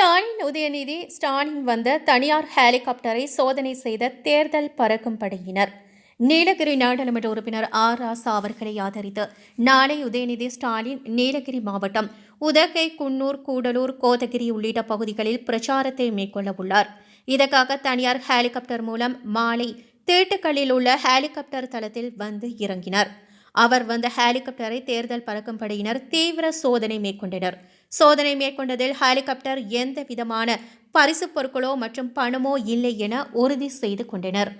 ஸ்டாலின் உதயநிதி ஸ்டாலின் வந்த தனியார் ஹெலிகாப்டரை சோதனை செய்த தேர்தல் பறக்கும் படையினர். நீலகிரி நாடாளுமன்ற உறுப்பினர் ஆர் ராசா அவர்களை ஆதரித்து நாளை உதயநிதி ஸ்டாலின் நீலகிரி மாவட்டம் உதகை குன்னூர் கூடலூர் கோதகிரி உள்ளிட்ட பகுதிகளில் பிரச்சாரத்தை மேற்கொள்ள உள்ளார். இதற்காக தனியார் ஹெலிகாப்டர் மூலம் மாலை தேட்டுக்கல்லில் உள்ள ஹெலிகாப்டர் தளத்தில் வந்து இறங்கினார். அவர் வந்த ஹெலிகாப்டரை தேர்தல் பறக்கும் படையினர் தீவிர சோதனை மேற்கொண்டனர். சோதனை மேற்கொண்டதில் ஹெலிகாப்டர் எந்த விதமான பரிசுப் பொருட்களோ மற்றும் பணமோ இல்லை என உறுதி செய்து கொண்டனர்.